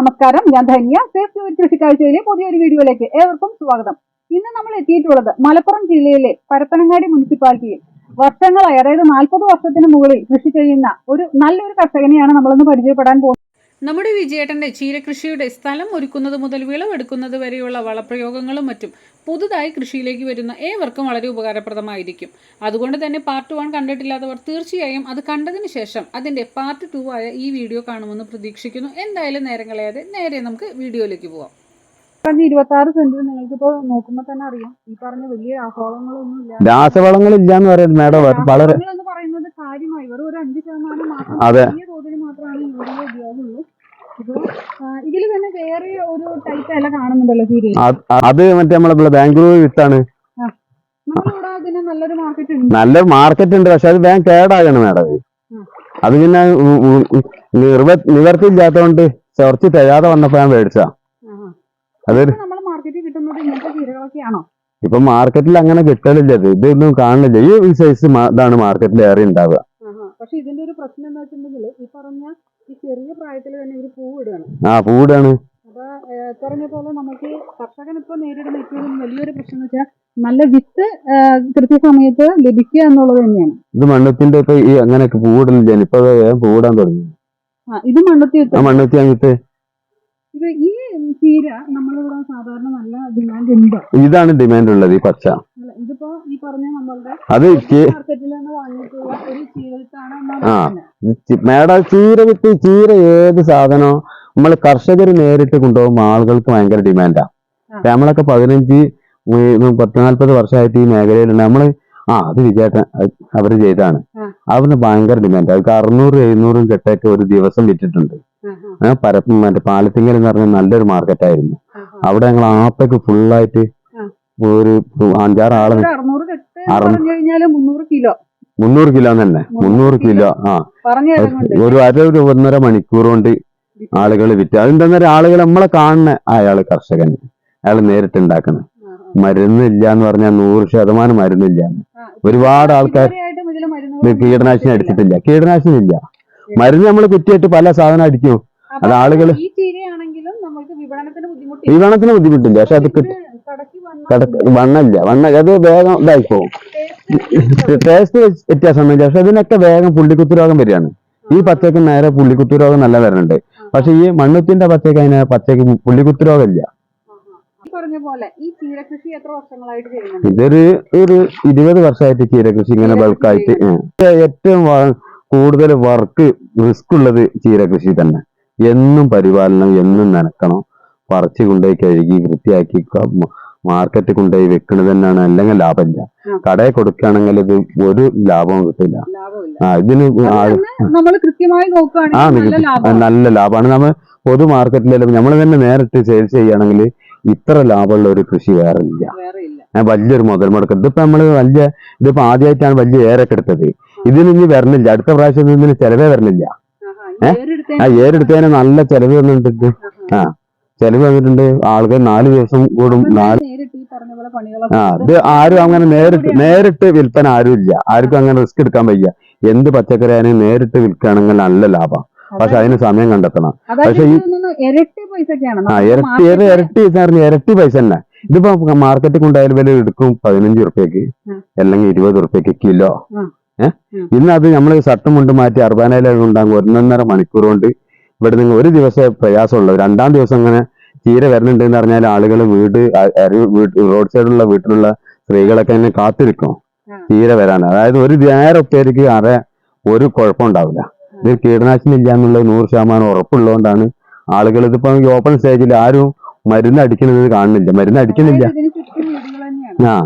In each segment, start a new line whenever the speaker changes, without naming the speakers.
നമസ്കാരം. ഞാൻ ധന്യ. സേഫ് വിത്ത് കൃഷിക്കാഴ്ചയിലെ പുതിയൊരു വീഡിയോയിലേക്ക് ഏവർക്കും സ്വാഗതം. ഇന്ന് നമ്മൾ എത്തിയിട്ടുള്ളത് മലപ്പുറം ജില്ലയിലെ പരപ്പനങ്ങാടി മുനിസിപ്പാലിറ്റിയിൽ. വർഷങ്ങളായി അതായത് നാൽപ്പത് വർഷത്തിന് മുകളിൽ കൃഷി ചെയ്യുന്ന ഒരു നല്ലൊരു കർഷകനെയാണ് നമ്മളിന്ന് പരിചയപ്പെടാൻ പോകുന്നത്.
നമ്മുടെ വിജയേട്ടന്റെ ചീരകൃഷിയുടെ സ്ഥലം ഒരുക്കുന്നത് മുതൽ വിളവെടുക്കുന്നത് വരെയുള്ള വളപ്രയോഗങ്ങളും മറ്റും പുതുതായി കൃഷിയിലേക്ക് വരുന്ന ഏവർക്കും വളരെ ഉപകാരപ്രദമായിരിക്കും. അതുകൊണ്ട് തന്നെ പാർട്ട് വൺ കണ്ടിട്ടില്ലാത്തവർ തീർച്ചയായും അത് കണ്ടതിന് ശേഷം അതിന്റെ പാർട്ട് ടു ആയ ഈ വീഡിയോ കാണുമെന്ന് പ്രതീക്ഷിക്കുന്നു. എന്തായാലും നേരം കളയാതെ നേരെ നമുക്ക് വീഡിയോയിലേക്ക് പോവാം.
പറഞ്ഞ ഇരുപത്തി ആറ് സെന്റിൽ നിങ്ങൾക്ക് ഇപ്പോൾ നോക്കുമ്പോൾ തന്നെ അറിയാം. ഈ പറഞ്ഞ വലിയ രാസവളങ്ങളൊന്നും ഇല്ല
ഇല്ലാന്ന് പറയുന്നത് മേഡം വളരെ
എന്ന് പറയുന്നത് കാര്യമായി വെറും ഒരു അഞ്ച് ശതമാനം മാത്രം
അതെ.
ചെറിയ തോതിൽ മാത്രമാണ് യൂറിയ ഉപയോഗമുള്ളൂ ഇതിൽ തന്നെ വേറെ ഒരു ടൈപ്പ് ഇല കാണുന്നുണ്ടല്ലോ ചീരയിൽ
അത് മറ്റേ നമ്മളെ ബാംഗ്ലൂർ വിത്താണ്. നല്ല മാർക്കറ്റ് ഉണ്ട് പക്ഷെ അത് ബാങ്ക് കേടാകണം മേഡം. അത് പിന്നെ ഉ- ഉ- തരാതെ നിവർത്തി നിവർത്തിയില്ലാത്തതുകൊണ്ട് കുറച്ച് തികയാതെ വന്നപ്പോ ഞാൻ മേടിച്ചാ അതൊരു ഇപ്പൊ മാർക്കറ്റിൽ അങ്ങനെ കിട്ടലില്ല ഇത് ഇതൊന്നും കാണില്ല ഈ സൈസ് ഇതാണ് മാർക്കറ്റിൽ ഏറെ ഉണ്ടാവുക.
പക്ഷെ ഇതിന്റെ ഒരു പ്രശ്നം എന്താ വെച്ചിട്ടുണ്ടെങ്കിൽ ഈ പറഞ്ഞ ചെറിയ പ്രായത്തിൽ തന്നെ ഇവർ പൂവിടുകയാണ്
ആ പൂടാണ്
അപ്പൊ പറഞ്ഞ പോലെ നമുക്ക് കർഷകൻ ഇപ്പൊ നേരിടുന്ന ഏറ്റവും വലിയൊരു പ്രശ്നം എന്ന് വെച്ചാൽ നല്ല വിത്ത് കൃത്യസമയത്ത് ലഭിക്കുക എന്നുള്ളത് തന്നെയാണ്.
ഇത് മണ്ണത്തിന്റെ ഇപ്പൊ ഈ അങ്ങനെയൊക്കെ പൂവിടലില്ല ഇപ്പൊ അത് വേഗം പൂടാൻ തുടങ്ങി?
ആ, ഇത് മണ്ണത്തി
ആ മണ്ണുത്തി അങ്ങനത്തെ
ഇത് ഈ ചീര നമ്മളിവിടെ സാധാരണ നല്ല ഡിമാൻഡ് ഉണ്ടോ?
ഇതാണ് ഡിമാൻഡ് ഉള്ളത് ഈ പച്ച
അല്ല, ഇതിപ്പോ ഈ പറഞ്ഞ നമ്മളുടെ
അത് ആ. മേഡം ചീര വിത്ത് ചീര ഏത് സാധനോ നമ്മൾ കർഷകർ നേരിട്ട് കൊണ്ടുപോകുമ്പോൾ ആളുകൾക്ക് ഭയങ്കര ഡിമാൻഡാ. നമ്മളൊക്കെ പതിനഞ്ച് പത്ത് നാല്പത് വർഷമായിട്ട് ഈ മേഖലയിലുണ്ട്. നമ്മൾ ആ അത് വിജയേട്ടൻ അവർ അവർ ചെയ്താണ്. അവന് ഭയങ്കര ഡിമാൻഡ്. അവർക്ക് അറുന്നൂറ് എഴുന്നൂറും കെട്ടൊക്കെ ഒരു ദിവസം വിറ്റിട്ടുണ്ട്. പരപ്പ മറ്റേ പാലത്തിങ്കൽ എന്ന് പറഞ്ഞ നല്ലൊരു മാർക്കറ്റായിരുന്നു. അവിടെ ഞങ്ങൾ ആപ്പയ്ക്ക് ഫുള്ളായിട്ട്. ഒരു അഞ്ചാറ്
ആൾ അറുന്നൂറ് കെട്ട്. പറഞ്ഞു കഴിഞ്ഞാൽ മുന്നൂറ് കിലോ.
മുന്നൂറ് കിലോ തന്നെ. മുന്നൂറ് കിലോ. ആ. ഒരു അര ഒരു ഒന്നര മണിക്കൂർ കൊണ്ട് ആളുകൾ വിറ്റ്. അതെന്താ ആളുകൾ നമ്മളെ കാണുന്ന അയാൾ കർഷകൻ. അയാൾ നേരിട്ട് ഉണ്ടാക്കണം മരുന്നില്ല എന്ന് പറഞ്ഞാൽ നൂറ് ശതമാനം മരുന്നില്ല. ഒരുപാട് ആൾക്കാർ കീടനാശിനി അടിച്ചിട്ടില്ല. കീടനാശിനി ഇല്ല. മരുന്ന് നമ്മൾ കുറ്റിയായിട്ട് പല സാധനം അടിക്കും. അത്
ആളുകൾ വിപണനത്തിന് ബുദ്ധിമുട്ടില്ല.
വിപണത്തിന് ബുദ്ധിമുട്ടില്ല. പക്ഷെ അത് കിട്ടും
കടക്ക്
വണ്ണല്ല വണ്ണ അത് വേഗം ഇതായി പോകും ടേസ്റ്റ് വ്യത്യാസമൊന്നുമില്ല പക്ഷെ ഇതിനൊക്കെ വേഗം പുള്ളിക്കുത്തു രോഗം വരികയാണ്. ഈ പച്ചക്ക് നേരെ പുള്ളിക്കുത്തു രോഗം നല്ല വരുന്നുണ്ട് പക്ഷെ ഈ മണ്ണുത്തിന്റെ പച്ചക്ക് അതിന് പച്ചക്ക് പുള്ളിക്കുത്തു രോഗമില്ല ഇതൊരു ഒരു ഇരുപത് വർഷമായിട്ട് ചീരകൃഷി ഇങ്ങനെ ബൾക്കായിട്ട് ഏറ്റവും കൂടുതൽ വർക്ക് റിസ്ക് ഉള്ളത് ചീരകൃഷി തന്നെ. എന്നും പരിപാലനം എന്നും നനക്കണം. പറിച്ചു കൊണ്ടുപോയി കഴുകി വൃത്തിയാക്കി മാർക്കറ്റ് കൊണ്ടുപോയി വെക്കണത് തന്നെയാണ് അല്ലെങ്കിൽ ലാഭമില്ല. കടയിൽ കൊടുക്കുകയാണെങ്കിൽ ഇത് ഒരു ലാഭവും കിട്ടില്ല ആ ഇതിന് ആ-
നല്ല
ലാഭമാണ്. നമ്മൾ പൊതു മാർക്കറ്റിലെല്ലാം നമ്മൾ തന്നെ നേരിട്ട് സെയിൽസ് ചെയ്യുകയാണെങ്കിൽ ഇത്ര ലാഭമുള്ള ഒരു കൃഷി വേറെ ഇല്ല. വലിയൊരു മുതൽ മുടക്കം ഇതിപ്പോ നമ്മൾ വലിയ ഇതിപ്പോ ആദ്യമായിട്ടാണ് വലിയ ഏരൊക്കെ എടുത്തത്. ഇതിന് ഇനി വരണില്ല. അടുത്ത പ്രാവശ്യം ഇതിന് ചെലവേ വരണില്ല.
ഏഹ്
ആ ഏരെടുത്തതിന് നല്ല ചെലവ് വന്നിട്ടുണ്ട്. ആ. ചെലവ് വന്നിട്ടുണ്ട് ആളുകൾ നാല് ദിവസം കൂടും നാല് ആ ഇത് ആരും അങ്ങനെ നേരിട്ട് നേരിട്ട് വിൽപ്പന ആരും ഇല്ല. ആർക്കും അങ്ങനെ റിസ്ക് എടുക്കാൻ വയ്യ. എന്ത് പച്ചക്കറി ആയാലും നേരിട്ട് വിൽക്കുകയാണെങ്കിൽ നല്ല ലാഭം. പക്ഷെ അതിന് സമയം കണ്ടെത്തണം. പക്ഷെ ഈ-
ഇതൊന്നും ഇരട്ടി പൈസക്കാണ്.
ആ ഇരട്ടി ഏത് ഇരട്ടി ഇരട്ടി പൈസ തന്നെ. ഇതിപ്പോ മാർക്കറ്റിൽ കൊണ്ടായാലും വില എടുക്കും പതിനഞ്ച് ഉറുപ്പ്യക്ക്. അല്ലെങ്കിൽ ഇരുപത് ഉറുപ്പ്യക്ക് കിലോ. ഏഹ്. ഇന്ന് അത് നമ്മൾ ഷർട്ടും മുണ്ട് മാറ്റി അറുപതിനായിരം ഉണ്ടാകും ഒന്നൊന്നര മണിക്കൂർ കൊണ്ട് ഇവിടെ നിങ്ങൾ ഒരു ദിവസം പ്രയാസമുള്ളത് രണ്ടാം ദിവസം അങ്ങനെ തീരെ വരുന്നുണ്ട് എന്ന് പറഞ്ഞാൽ ആളുകൾ വീട് റോഡ് സൈഡിലുള്ള വീട്ടിലുള്ള സ്ത്രീകളൊക്കെ തന്നെ കാത്തിരിക്കും.
തീരെ
ചീര വരാൻ അതായത് ഒരു നേരം പേർക്ക് അറേ ഒരു കുഴപ്പം ഉണ്ടാവില്ല. ഇതിൽ കീടനാശിനി ഇല്ല എന്നുള്ളത് നൂറ് ശതമാനം ഉറപ്പുള്ളതുകൊണ്ടാണ് ആളുകൾ ഇതിപ്പോ ഓപ്പൺ സ്റ്റേജിൽ ആരും മരുന്ന് അടിക്കുന്നത് കാണുന്നില്ല. മരുന്ന് അടിക്കുന്നില്ല ആ.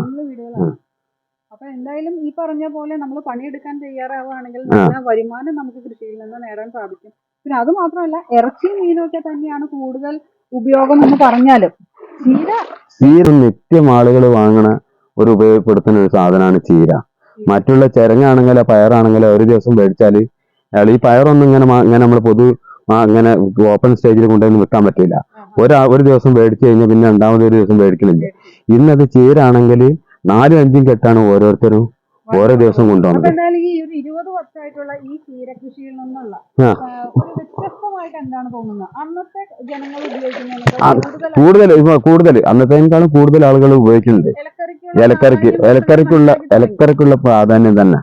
അപ്പൊ എന്തായാലും ഈ പറഞ്ഞ പോലെ നമ്മൾ പണിയെടുക്കാൻ തയ്യാറാവുകയാണെങ്കിൽ നല്ല വരുമാനം നമുക്ക് കൃഷിയിൽ നിന്ന് നേടാൻ സാധിക്കും. പിന്നെ അത് മാത്രമല്ല ഇറച്ചിയും മീനും ഒക്കെ തന്നെയാണ് കൂടുതൽ ഉപയോഗം എന്ന് പറഞ്ഞാലും. ചീര.
ചീര നിത്യം ആളുകൾ വാങ്ങണ ഒരു ഉപയോഗപ്പെടുത്തുന്ന ഒരു സാധനമാണ് ചീര. മറ്റുള്ള ചിരങ്ങാണെങ്കിലോ പയറാണെങ്കിലോ ഒരു ദിവസം മേടിച്ചാൽ അയാൾ ഈ പയറൊന്നും ഇങ്ങനെ ഇങ്ങനെ നമ്മൾ പൊതു ഇങ്ങനെ ഓപ്പൺ സ്റ്റേജിൽ കൊണ്ടുവന്ന് വിൽക്കാൻ പറ്റില്ല. ഒരു ഒരു ദിവസം മേടിച്ചു കഴിഞ്ഞാൽ പിന്നെ രണ്ടാമത് ഒരു ദിവസം മേടിക്കണില്ല. ഇന്നത് ചീരാണെങ്കിൽ നാലും അഞ്ചും കെട്ടാണ് ഓരോരുത്തരും ഓരോ ദിവസം
കൊണ്ടുവന്നത്. ഇരുപത് വർഷമായിട്ടുള്ള ഈ നിന്നുള്ള വ്യത്യസ്തമായിട്ട് എന്താണ് തോന്നുന്നത്? അന്നത്തെ ജനങ്ങൾ കൂടുതൽ
കൂടുതൽ അന്നത്തേക്കാളും കൂടുതൽ ആളുകൾ ഉപയോഗിക്കുന്നുണ്ട്. ഇലക്കറിക്ക് ഇലക്കറിക്കുള്ള. ഇലക്കറിക്കുള്ള പ്രാധാന്യം തന്നെ.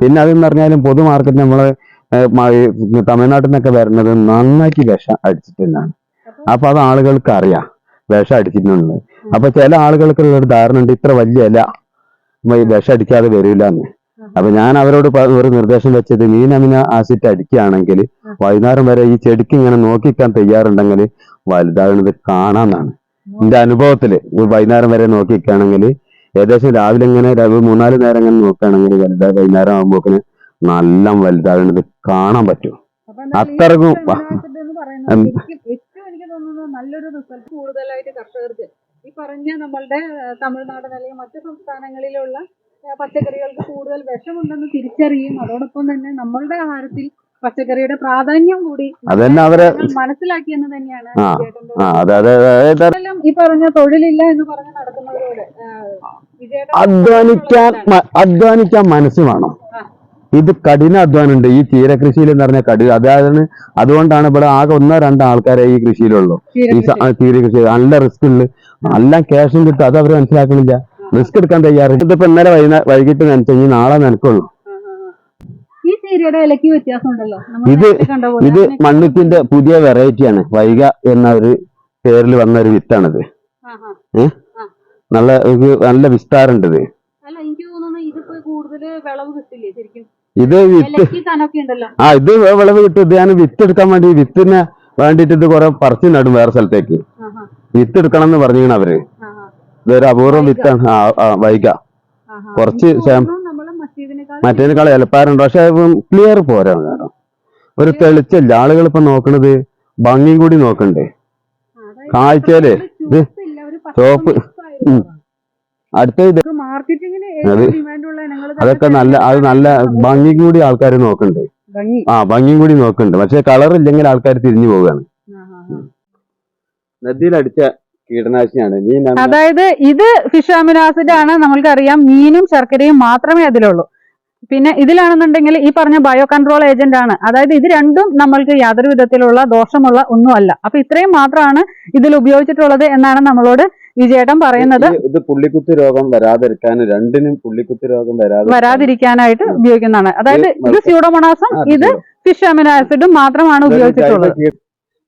പിന്നെ അതെന്ന് പറഞ്ഞാലും പൊതു മാർക്കറ്റിൽ നമ്മൾ തമിഴ്നാട്ടിൽ നിന്നൊക്കെ വരുന്നത് നന്നാക്കി വിഷം അടിച്ചിട്ടുണ്ടാണ്.
അപ്പൊ
അത് ആളുകൾക്ക് അറിയാം. വിഷം അടിച്ചിട്ടുണ്ട് അപ്പൊ ചില ആളുകൾക്കുള്ള ഒരു ധാരണ ഉണ്ട് ഇത്ര വലിയ ഇല ഈ വിഷം അടിക്കാതെ വരില്ല എന്ന് അപ്പൊ ഞാൻ അവരോട് ഒരു നിർദ്ദേശം വെച്ചത് മീൻ അമിന ആസിഡ് അടിക്കുകയാണെങ്കിൽ വൈകുന്നേരം വരെ ഈ ചെടിക്ക് ഇങ്ങനെ നോക്കിക്കാൻ തയ്യാറുണ്ടെങ്കിൽ വലുതാകുന്നത് കാണാന്നാണ്. എന്റെ അനുഭവത്തിൽ വൈകുന്നേരം വരെ നോക്കിക്കാണെങ്കിൽ ഏകദേശം രാവിലെ ഇങ്ങനെ മൂന്നാൽ നേരം ഇങ്ങനെ നോക്കുകയാണെങ്കിൽ വലുതാ വൈകുന്നേരം ആകുമ്പോക്കിന് നല്ല വലുതാകുന്നത് കാണാൻ പറ്റും. അത്രക്കും
നല്ലൊരു റിസൾട്ട് കൂടുതലായിട്ട് കർഷകർക്ക് പറഞ്ഞ നമ്മളുടെ തമിഴ്നാടൻ അല്ലെങ്കിൽ മറ്റ് സംസ്ഥാനങ്ങളിലുള്ള പച്ചക്കറികൾക്ക് കൂടുതൽ വിഷമുണ്ടെന്ന് തിരിച്ചറിയും. അതോടൊപ്പം തന്നെ നമ്മളുടെ ആഹാരത്തിൽ പച്ചക്കറിയുടെ പ്രാധാന്യം കൂടി
അതന്നെ അവരെ
ജനങ്ങൾ മനസ്സിലാക്കിയെന്ന് തന്നെയാണ് ഈ പറഞ്ഞ തൊഴിലില്ല എന്ന് പറഞ്ഞ് നടക്കുന്നവരോട്
അധ്വാനിക്കാൻ അധ്വാനിക്കാൻ മനസ്സ് വേണം. ഇത് കഠിന അധ്വാനം ഉണ്ട് ഈ ചീരകൃഷിയിൽ എന്ന് പറഞ്ഞ കഠിന അതായത് അതുകൊണ്ടാണ് ഇവിടെ ആകെ ഒന്നോ രണ്ടോ ആൾക്കാരെ ഈ കൃഷിയിലുള്ളൂ. ഈ ചീര കൃഷി നല്ല റിസ്ക് ഉണ്ട്. നല്ല ക്യാഷും കിട്ടും. അത് അവർ മനസ്സിലാക്കണില്ല. റിസ്ക് എടുക്കാൻ തയ്യാറ്. ഇതിപ്പോ ഇന്നലെ വൈകുന്നേരം വൈകിട്ട് നനച്ചു. നാളെ നനക്കുള്ളൂ. ഇത് ഇത് മണ്ണുത്തിന്റെ പുതിയ വെറൈറ്റിയാണ് വൈക എന്ന ഒരു പേരിൽ വന്ന ഒരു വിത്താണിത്.
ആ.
നല്ല നല്ല വിസ്താരമുണ്ട് ഇത്.
അല്ല എനിക്ക് തോന്നുന്നു ഇതിപ്പോ കൂടുതൽ വിളവ് കിട്ടില്ലേ ശരിക്കും?
ഇത് വിത്ത് ആ ഇത് വിളവ് കിട്ടും ഇത് ഞാൻ വിത്ത് എടുക്കാൻ വേണ്ടി വിത്തിന് വേണ്ടിട്ട് ഇത് കുറെ പറിച്ചു നടും വേറെ സ്ഥലത്തേക്ക്. വിത്ത് എടുക്കണം എന്ന് പറഞ്ഞിങ്ങനെ
അവർ
ഇതൊരു അപൂർവം വിത്താണ്. ആ വൈക കുറച്ച്
മറ്റേതിനേക്കാൾ
മറ്റേതിനേക്കാൾ പക്ഷെ ക്ലിയർ പോരാ കാരണം ഒരു തെളിച്ചല്ല. ആളുകൾ ഇപ്പൊ നോക്കണത് ഭംഗിയും കൂടി നോക്കണ്ടേ.
കാഴ്ചയിൽ
ഇത്
ചുവപ്പില്ല,
അടുത്ത ഇത് അതൊക്കെ നല്ല അത് നല്ല ഭംഗി കൂടി ആൾക്കാർ നോക്കണ്ട്.
ഭംഗി.
ആ ഭംഗിയും കൂടി നോക്കണ്ട്. പക്ഷെ കളർ ഇല്ലെങ്കിൽ ആൾക്കാർ തിരിഞ്ഞു പോവുകയാണ്. അടിച്ച കീടനാശിനിയാണ്. മീൻ
അതായത് ഇത് ഫിഷ് അമിനാസിഡ് ആണ്. നമ്മൾക്കറിയാം മീനും ശർക്കരയും മാത്രമേ അതിലുള്ളൂ. പിന്നെ ഇതിലാണെന്നുണ്ടെങ്കിൽ ഈ പറഞ്ഞ ബയോ കൺട്രോൾ ഏജന്റ് ആണ്. അതായത് ഇത് രണ്ടും നമ്മൾക്ക് യാതൊരു വിധത്തിലുള്ള ദോഷമുള്ള ഒന്നുമല്ല. അപ്പൊ ഇത്രയും മാത്രമാണ് ഇതിൽ ഉപയോഗിച്ചിട്ടുള്ളത് എന്നാണ് നമ്മളോട് വിജയേട്ടൻ പറയുന്നത്
ഇത് പുള്ളിക്കുത്ത് രോഗം വരാതിരിക്കാൻ രണ്ടിനും പുള്ളിക്കുത്ത് രോഗം വരാതെ
വരാതിരിക്കാനായിട്ട് ഉപയോഗിക്കുന്നതാണ്. അതായത് ഇത് സ്യൂഡോമോണാസും ഇത് ഫിഷ് അമിനോ ആസിഡും മാത്രമാണ് ഉപയോഗിച്ചിട്ടുള്ളത്.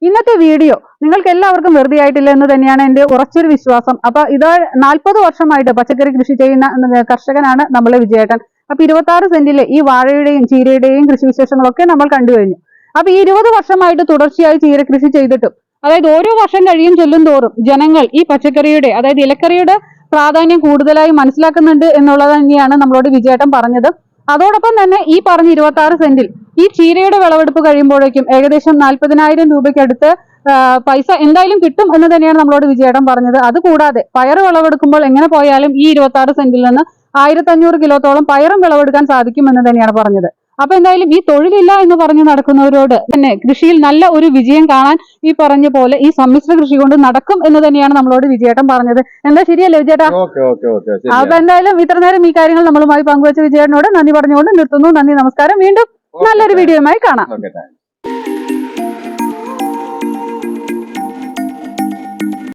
ഇന്നത്തെ വീഡിയോ നിങ്ങൾക്ക് എല്ലാവർക്കും വെറുതെ ആയിട്ടില്ല എന്ന് തന്നെയാണ് എന്റെ ഉറച്ചൊരു വിശ്വാസം. അപ്പൊ ഇത് നാൽപ്പത് വർഷമായിട്ട് പച്ചക്കറി കൃഷി ചെയ്യുന്ന കർഷകനാണ് നമ്മളെ വിജയേട്ടൻ. അപ്പൊ ഇരുപത്തി ആറ് സെന്റിലെ ഈ വാഴയുടെയും ചീരയുടെയും കൃഷി വിശേഷങ്ങളൊക്കെ നമ്മൾ കണ്ടു കഴിഞ്ഞു. അപ്പൊ ഈ ഇരുപത് വർഷമായിട്ട് തുടർച്ചയായി ചീര കൃഷി ചെയ്തിട്ടും അതായത് ഓരോ വർഷം കഴിയും ചെല്ലും തോറും ജനങ്ങൾ ഈ പച്ചക്കറിയുടെ അതായത് ഇലക്കറിയുടെ പ്രാധാന്യം കൂടുതലായി മനസ്സിലാക്കുന്നുണ്ട് എന്നുള്ളത് തന്നെയാണ് നമ്മളോട് വിജയേട്ടൻ പറഞ്ഞത്. അതോടൊപ്പം തന്നെ ഈ പറഞ്ഞ ഇരുപത്തി ആറ് സെന്റിൽ ഈ ചീരയുടെ വിളവെടുപ്പ് കഴിയുമ്പോഴേക്കും ഏകദേശം നാൽപ്പതിനായിരം രൂപയ്ക്ക് അടുത്ത് പൈസ എന്തായാലും കിട്ടും എന്ന് തന്നെയാണ് നമ്മളോട് വിജയേട്ടൻ പറഞ്ഞത്. അതുകൂടാതെ പയർ വിളവെടുക്കുമ്പോൾ എങ്ങനെ പോയാലും ഈ ഇരുപത്തി ആറ് സെന്റിൽ നിന്ന് ആയിരത്തി അഞ്ഞൂറ് കിലോത്തോളം പയറും വിളവെടുക്കാൻ സാധിക്കും എന്ന് തന്നെയാണ് പറഞ്ഞത്. അപ്പൊ എന്തായാലും ഈ തൊഴിലില്ല എന്ന് പറഞ്ഞു നടക്കുന്നവരോട് തന്നെ കൃഷിയിൽ നല്ല ഒരു വിജയം കാണാൻ ഈ പറഞ്ഞ പോലെ ഈ സമ്മിശ്ര കൃഷി കൊണ്ട് നടക്കും എന്ന് തന്നെയാണ് നമ്മളോട് വിജയേട്ടൻ പറഞ്ഞത്. എന്താ ശരിയല്ലേ വിജയേട്ടാ? അപ്പൊ എന്തായാലും ഇത്ര നേരം ഈ കാര്യങ്ങൾ നമ്മളുമായി പങ്കുവച്ച വിജയേട്ടനോട് നന്ദി പറഞ്ഞുകൊണ്ട് നിർത്തുന്നു. നന്ദി നമസ്കാരം. വീണ്ടും നല്ലൊരു വീഡിയോയുമായി കാണാം.